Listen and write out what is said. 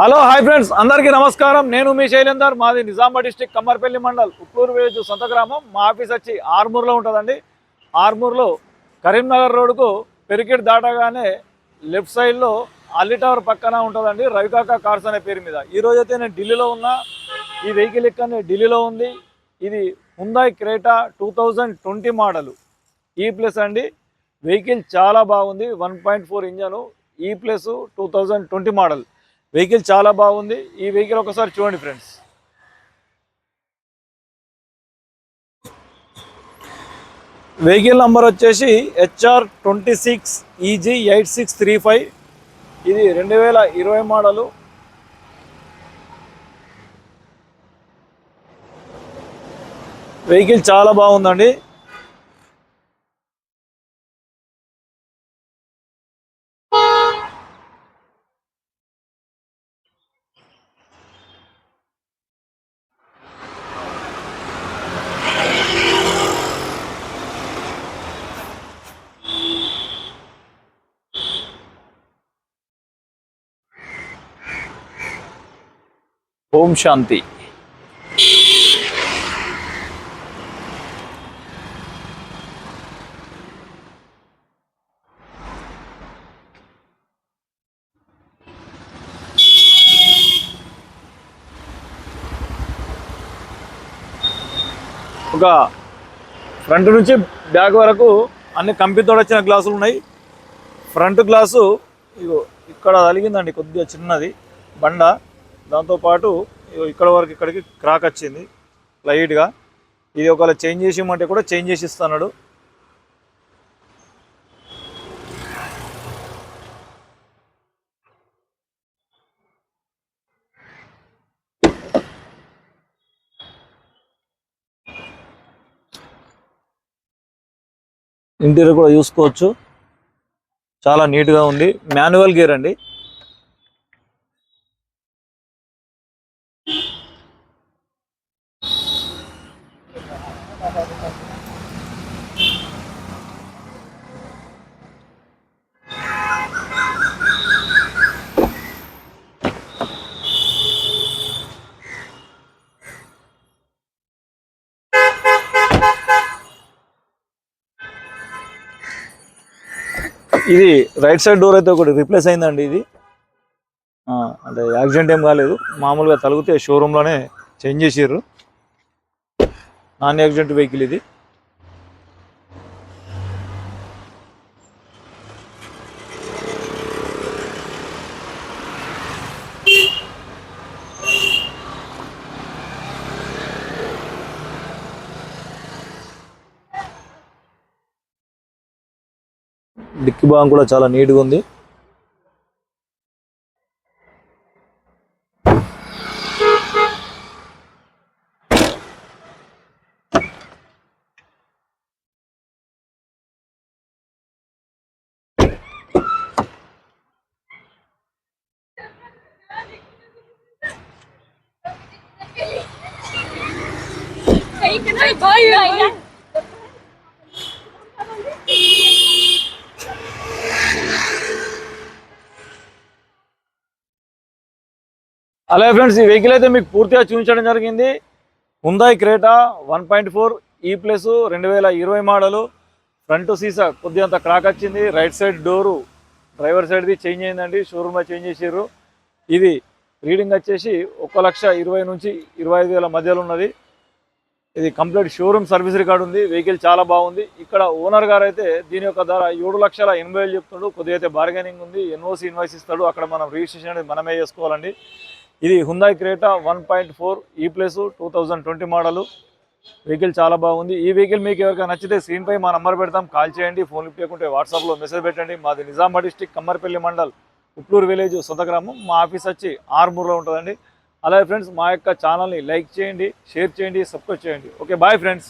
Hello hi friends. అందరికీ నమస్కారం. నేను మీ శైలేందర్ మాది నిజామాబాద్ డిస్టిక్ కమ్మర్పల్లి మండల్ ఉప్పూరు విలేజ్ సొంత గ్రామం. మా ఆఫీస్ వచ్చి ఆర్మూర్లో ఉంటుందండి. ఆర్మూర్లో కరీంనగర్ రోడ్డుకు పెరికెట్ దాటగానే లెఫ్ట్ సైడ్లో అల్లి టవర్ పక్కన ఉంటుందండి రవికాక కార్స్ అనే పేరు మీద. ఈరోజు అయితే నేను ఢిల్లీలో ఉన్నా. ఈ వెహికల్ ఇక్కడ ఢిల్లీలో ఉంది. ఇది Hyundai Creta two thousand twenty model E plus అండి. వెహికల్ చాలా బాగుంది. One point four engine E plus two thousand twenty model vehicle చాలా బాగుంది. ఈ వెహికల్ ఒకసారి చూడండి ఫ్రెండ్స్. వెహికల్ నంబర్ వచ్చేసి HR twenty six EG eight six three five. ఇది రెండు వేల ఇరవై మోడలు. వెహికల్ చాలా బాగుందండి. ఓం శాంతి. ఒక ఫ్రంట్ నుంచి బ్యాక్ వరకు అన్ని కంపెనీతో వచ్చిన గ్లాసులు ఉన్నాయి. ఫ్రంట్ గ్లాసు ఇగో ఇక్కడ తగిలిందండి కొద్దిగా చిన్నది. బండ. దాంతోపాటు ఇగో ఇక్కడ వరకు ఇక్కడికి క్రాక్ వచ్చింది లైట్గా ఇది ఒకవేళ చేంజ్ చేసి ఇమ్మంటే కూడా చేంజ్ చేసి ఇస్తున్నాడు ఇంటీరియర్ కూడా చూసుకోవచ్చు. చాలా నీట్గా ఉంది. మాన్యువల్ గేర్ అండి. ఇది రైట్ సైడ్ డోర్ అయితే ఒకటి రిప్లేస్ అయిందండి ఇది. ఆ, అంటే యాక్సిడెంట్ ఏం కాలేదు. మామూలుగా తలిగితే షోరూంలోనే చేంజ్ చేసారు నాన్ యాక్సిడెంట్ వెహికల్ ఇది. డిక్కి భాగం కూడా చాలా నీట్గా ఉంది. అలాగే ఫ్రెండ్స్ ఈ వెహికల్ అయితే మీకు పూర్తిగా చూపించడం జరిగింది. Hyundai Creta one point four e E plus రెండు వేల ఇరవై మోడలు. ఫ్రంట్ సీసా కొద్దిగంత క్రాక్ వచ్చింది. రైట్ సైడ్ డోరు డ్రైవర్ సైడ్ది చేంజ్ అయిందండి. షోరూమ్లో చేంజ్ చేసారు ఇది రీడింగ్ వచ్చేసి ఒక లక్ష ఇరవై నుంచి ఇరవై ఐదు వేల మధ్యలో ఉన్నది. ఇది కంప్లీట్ షోరూమ్ సర్వీస్ రికార్డు ఉంది. వెహికల్ చాలా బాగుంది. ఇక్కడ ఓనర్ గారు అయితే దీని యొక్క ధర ఏడు లక్షల ఎనభై వేలు చెప్తున్నాడు కొద్దిగా అయితే బార్గెనింగ్ ఉంది. ఎన్ఓసి ఇన్వాయిస్ ఇస్తాడు. అక్కడ మనం రిజిస్ట్రేషన్ అనేది మనమే చేసుకోవాలండి. ఇది Hyundai Creta one point four E plus two thousand twenty model. Vehicle చాలా బాగుంది. ఈ వెహికల్ మీకు ఎవరికైనా నచ్చితే స్క్రీన్ పై మా నంబర్ పెడతాం. కాల్ చేయండి ఫోన్ లిఫ్ట్ చేయకుంటే వాట్సాప్లో మెసేజ్ పెట్టండి. మాది నిజామాబాద్ డిస్టిక్ కమ్మర్పల్లి మండల్ ఉప్లూరు విలేజ్ సొంత గ్రామం. మా ఆఫీస్ వచ్చి ఆర్మూర్లో ఉంటుందండి. అలాగే ఫ్రెండ్స్ మా యొక్క ఛానల్ని లైక్ చేయండి షేర్ చేయండి సబ్స్క్రైబ్ చేయండి. Okay bye friends.